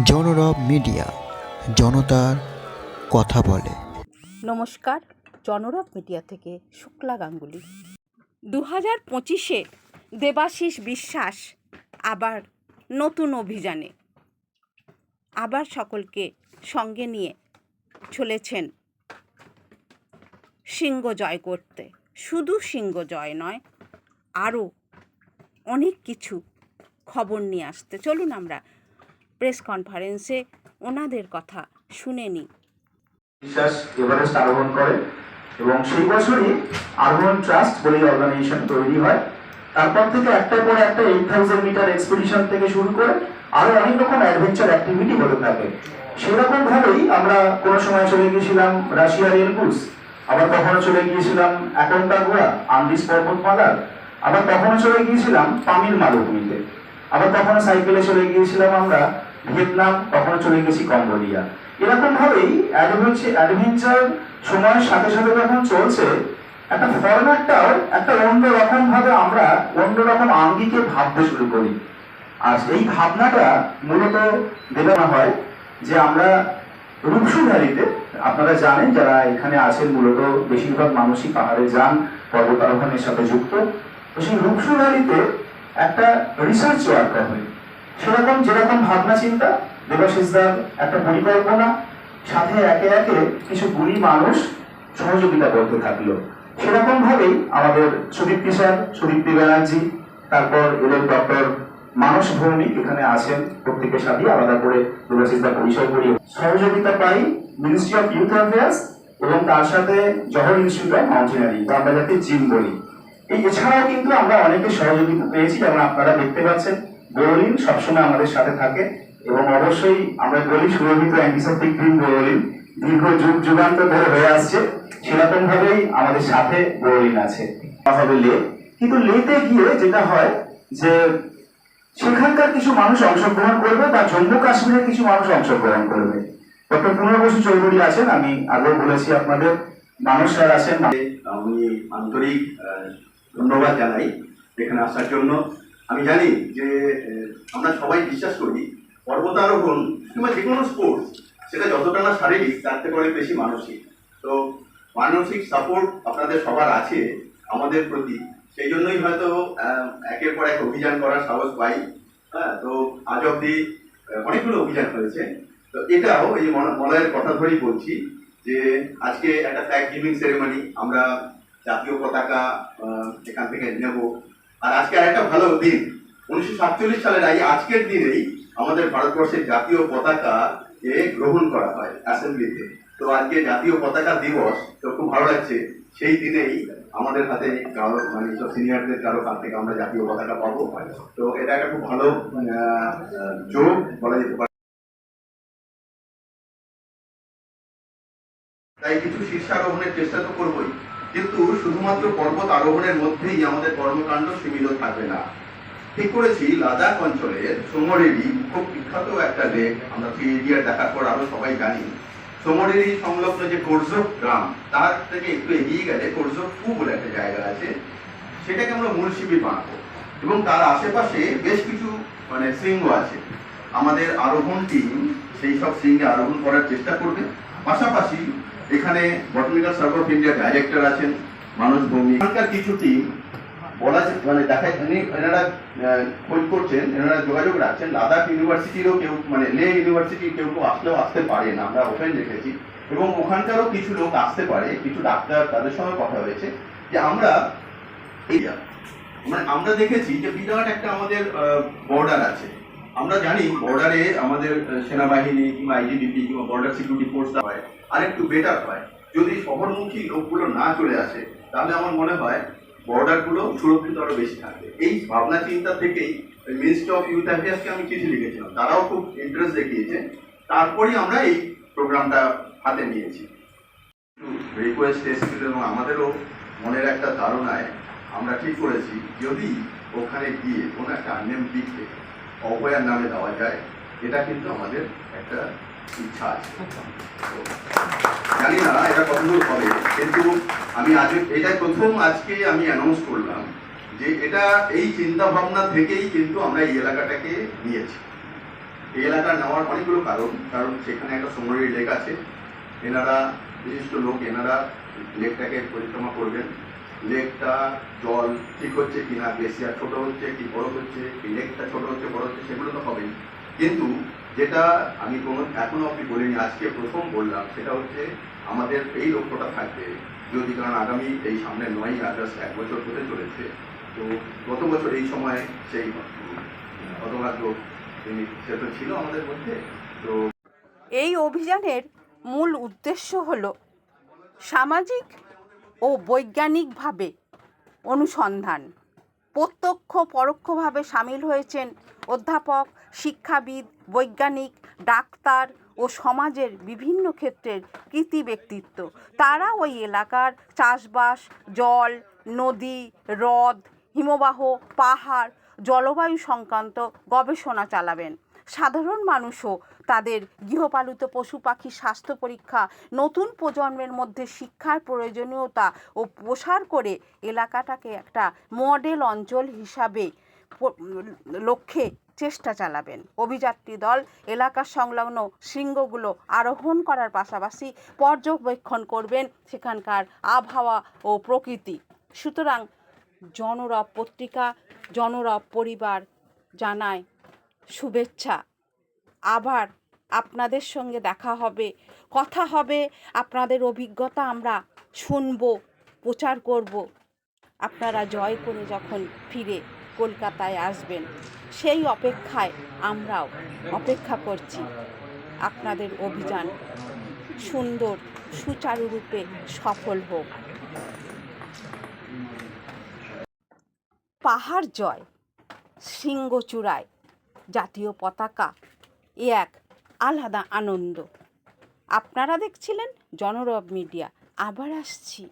জনরব media জনতার কথা বলে। নমস্কার জনরব মিডিয়া থেকে শুক্লা গাঙ্গুলি। দু হাজার পঁচিশে দেবাশিস বিশ্বাস আবার নতুন অভিযানে। আবার সকলকে সঙ্গে নিয়ে চলেছেন সিংহ জয় করতে। শুধু সিংহ জয় নয় আরও অনেক কিছু খবর নিয়ে আসতে। চলুন আমরা প্রেস কনফারেন্সে ওনাদের কথা শুনে নিই। বিশ্বাস এভারেস্ট আরোহণ করে এবং সেই বছরই আরোহণ ট্রাস্ট বলে অর্গানাইজেশন তৈরি হয়। তারপর থেকে একটার পর একটা এইট থাউজেন্ড মিটার এক্সপিডিশন থেকে শুরু করে আরও অনেক রকম অ্যাডভেঞ্চার অ্যাক্টিভিটি হতে থাকে। সেরকম ভাবেই আমরা কোনো সময় চলে গিয়েছিলাম রাশিয়ার এলবুস আবার কখনো চলে গিয়েছিলাম অ্যাকন্টাগুয়া আন্দিস পর্বতমালার, আবার কখনো চলে গিয়েছিলাম তামিল মালভূমিতে আবার কখনো সাইকেলে চলে গিয়েছিলাম আমরা ভিয়েতনাম কখনো চলে গেছি কম্বোডিয়া। এরকম ভাবেই অ্যাডভেঞ্চার সময়ের সাথে সাথে যখন চলছে, একটা ফরম্যাটটাও একটা অন্য রকম ভাবে আমরা অন্য রকম আঙ্গিকে ভাবতে শুরু করি। আর এই ভাবনাটা মূলত দেওয়া হয় যে আমরা রূপসু ভ্যালিতে আপনারা জানেন যারা এখানে আছেন, মূলত বেশিরভাগ মানুষই পাহাড়ে যান, পর্বতারোহণের সাথে যুক্ত। তো সেই রূপসু ভ্যালিতে একটা রিসার্চ ওয়ার্ক হবে সেরকম যেরকম ভাবনা চিন্তা দেবাশিসদার একটা পরিকল্পনা, সাথে একে একে কিছু গুণী মানুষ সহযোগিতা করতে থাকল। সেরকম ভাবেই আমাদের সুদীপ্তি স্যার সুদীপ্তি ব্যানার্জি তারপর এলেন ডক্টর মানস ভৌমিক এখানে আছেন প্রত্যেকের সাথে আলাদা করে দেবাশিসদার পরিচয় করি সহযোগিতা পাই মিনিস্ট্রি অফ ইউথ অ্যাফেয়ার্স এবং তার সাথে জহর ইনস্টিটিউট অফ মাউন্টেনারি বা আমরা যাকে জিম বলি। এই এছাড়াও কিন্তু আমরা অনেকে সহযোগিতা পেয়েছি, যেমন আপনারা দেখতে পাচ্ছেন। বোরোলিন সবসময় আমাদের সাথে থাকে এবং অবশ্যই আমরা বলি সুরভিত অ্যান্টিসেপ্টিক ক্রিম বোরোলিন দীর্ঘ যুগ যুগান্তর ধরে হয়ে আসছে। সেরকম ভাবেই আমাদের সাথে বোরোলিন আছে। হবে লে কিন্তু লেতে গিয়ে যেটা হয় যে সেখানকার কিছু মানুষ অংশগ্রহণ করবে বা জম্মু কাশ্মীরের কিছু মানুষ অংশগ্রহণ করবে। ডক্টর পুনর্বসু চৌধুরী আছেন, আমি আগেও বলেছি আপনাদের। মানুষ স্যার আছেন। আমি আন্তরিক ধন্যবাদ জানাই এখানে আসার জন্য। আমি জানি যে আমরা সবাই বিশ্বাস করি পর্বতারোহণ কিংবা যে কোনো স্পোর্টস সেটা যতটা না শারীরিক, তার থেকে অনেক বেশি মানসিক। তো, মানসিক সাপোর্ট আপনাদের সবার আছে, আমাদের প্রতি। সেই জন্যই হয়তো একের পর এক অভিযান করার সাহস পাই। হ্যাঁ তো আজ অব্দি অনেকগুলো অভিযান হয়েছে। তো এটাও এই মল- মলয়ের কথা ধরেই বলছি যে, আজকে একটা ফ্ল্যাগ গিভিং সেরেমনি আমরা জাতীয় পতাকা এখান থেকে নেব। আর আজকে আর একটা ভালো দিন। উনিশশো সাতচল্লিশ সালের এই আজকের দিনেই আমাদের ভারতবর্ষের জাতীয় পতাকা কে গ্রহণ করা হয় অ্যাসেম্বলিতে। তো আজকে জাতীয় পতাকা দিবস, তো খুব ভালো লাগছে। সেই দিনেই আমাদের হাতে কারও মানে সব সিনিয়রদের কারও হাত থেকে আমরা জাতীয় পতাকা পাবো। তো এটা একটা খুব ভালো যোগ বলা যেতে পারে। তাই কিছু শীর্ষারোহণের চেষ্টা তো করবোই। কিন্তু শুধুমাত্র পর্বত আরোহণের মধ্যেই আমাদের কর্মকাণ্ড সীমিত থাকবে না। ঠিক করেছি, লাদাখ অঞ্চলের সোমরেলি খুব বিখ্যাত একটা লেক আমরা এরিয়া দেখার পর আরও সবাই জানি। সোমরেলি সংলগ্ন যে কোরজক গ্রাম, তার থেকে একটু এগিয়ে গেলে কোরজক টু বলে একটা জায়গা আছে। সেটাকে আমরা মূল শিবির বানাবো। এবং তার আশেপাশে বেশ কিছু মানে শৃঙ্গ আছে। আমাদের আরোহণ টিম সেই সব শৃঙ্গে আরোহণ করার চেষ্টা করবে। পাশাপাশি এখানে botanical survey of India director আছেন, মানুষ ভূমি। এখানকার কিছু টিম বলা মানে দেখায় এনে- এনারা খোঁজ করছেন, এনারা যোগাযোগ রাখছেন। লাদাখ ইউনিভার্সিটিরও কেউ মানে লে ইউনিভার্সিটি কেউ কেউ আসলেও আসতে পারে না, আমরা ওপেন রেখেছি এবং ওখানকারও কিছু লোক আসতে পারে, কিছু ডাক্তার তাদের সঙ্গে কথা হয়েছে। যে আমরা মানে আমরা দেখেছি যে বিরাট একটা আমাদের বর্ডার আছে। আমরা জানি বর্ডারে আমাদের সেনাবাহিনী কিংবা আইজিডিপি কিংবা বর্ডার সিকিউরিটি ফোর্স হয় আর একটু বেটার হয়। যদি শহরমুখী লোকগুলো না চলে আসে, তাহলে আমার মনে হয় বর্ডারগুলো সুরক্ষিত আরও বেশি থাকবে। এই ভাবনা চিন্তা থেকেই মিনিস্ট্রি অফ ইউথ অ্যাফেয়ার্সকে আমি চিঠি লিখেছিলাম। তারাও খুব ইন্টারেস্ট দেখিয়েছে। তারপরেই আমরা এই প্রোগ্রামটা হাতে নিয়েছি। রিকোয়েস্ট এসেছিল এবং আমাদেরও মনের একটা ধারণায় আমরা ঠিক করেছি, যদি ওখানে গিয়ে কোনো একটা আননেম অভয়ার নামে দেওয়া যায়, এটা কিন্তু আমাদের একটা ইচ্ছা আছে। জানি না এটা কতদূর হবে, কিন্তু আমি আজ এটা প্রথম আজকে আমি অ্যানাউন্স করলাম যে এটা এই চিন্তা ভাবনা থেকেই কিন্তু আমরা এই এলাকাটাকে নিয়েছি। এই এলাকা নেওয়ার অনেকগুলো কারণ কারণ সেখানে একটা সমরের লেক আছে, এনারা, বিশিষ্ট লোক এনারা লেকটাকে পরিক্রমা করবেন। লেকটা জল ঠিক হচ্ছে কিনা গ্লেসিয়ার ছোট হচ্ছে কি বড় হচ্ছে কি লেকটা ছোট হচ্ছে, বড় হচ্ছে, সেগুলো তো হবেই। কিন্তু যেটা আমি কোনো এখনও অব্দি বলিনি, আজকে প্রথম বললাম, সেটা হচ্ছে আমাদের এই লক্ষ্যটা থাকবে। যদি কারণ আগামী এই সামনে নয়ই আগস্ট, এক বছর হতে চলেছে, তো গত বছর এই সময় সেই হতভাগ্য সে তো ছিল আমাদের মধ্যে, তো এই অভিযানের মূল উদ্দেশ্য হল সামাজিক ও বৈজ্ঞানিকভাবে অনুসন্ধান। প্রত্যক্ষ পরোক্ষভাবে সামিল হয়েছেন অধ্যাপক, শিক্ষাবিদ, বৈজ্ঞানিক, ডাক্তার ও সমাজের বিভিন্ন ক্ষেত্রের কৃতি ব্যক্তিত্ব। তারা ওই এলাকার চাষবাস, জল, নদী, হ্রদ, হিমবাহ, পাহাড়, জলবায়ু সংক্রান্ত গবেষণা চালাবেন। সাধারণ মানুষও তাদের গৃহপালিত পশু পাখির স্বাস্থ্য পরীক্ষা, নতুন প্রজন্মের মধ্যে শিক্ষার প্রয়োজনীয়তা ও প্রসার করে এলাকাটাকে একটা মডেল অঞ্চল হিসাবে লক্ষ্যে চেষ্টা চালাবেন। অভিযাত্রী দল এলাকা সংলগ্ন শৃঙ্গগুলো আরোহণ করার পাশাপাশি পর্যবেক্ষণ করবেন সেখানকার আবহাওয়া ও প্রকৃতি। সুতরাং জনরব পত্রিকা, জনরব পরিবার জানায় শুভেচ্ছা। আবার আপনাদের সঙ্গে দেখা হবে, কথা হবে, আপনাদের অভিজ্ঞতা আমরা শুনব, প্রচার করব। আপনারা জয় করে যখন ফিরে কলকাতায় আসবেন, সেই অপেক্ষায় আমরাও অপেক্ষা করছি। আপনাদের অভিযান সুন্দর সুচারুরূপে সফল হোক। পাহাড় জয়, সিংহচূড়ায় জাতীয় পতাকা। এ এক আলাদা আনন্দ। আপনারা দেখছিলেন জনরব মিডিয়া। আবার আসছি।